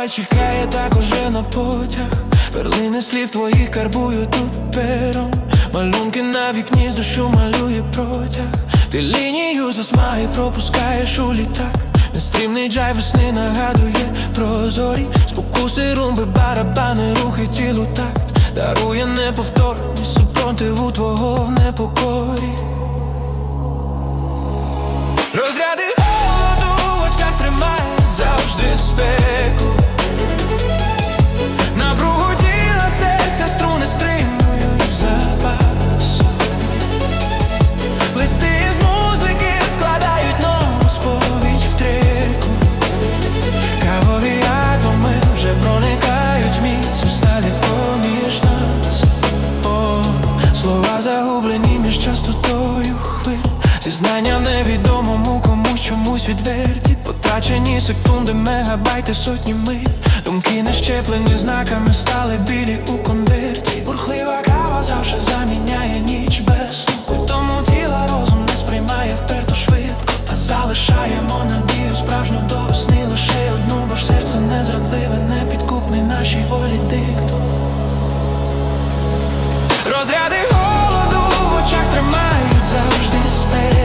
трамвай чекає так уже на потяг. Перлини слів твоїх карбую тут пером. Малюнки на вікні з душу малює протяг. Ти лінію засмаги пропускаєш у літак. Нестримний джай весни нагадує про зорі Спокуси, румби, барабани, рухи тілу такт. Дарує неповторний супротиву твого в непокорі. Розряди Потрачені секунди, мегабайти, сотні миль. Думки не щеплені знаками стали білі у конверті. Бурхлива кава завжди заміняє ніч без сну Тому тіла розум не сприймає вперто швидко. Та залишаємо надію справжню до весни. Лише одну, бо ж серце незрадливе, непідкупний нашій волі диктор Розряди голоду в очах тримають завжди спеку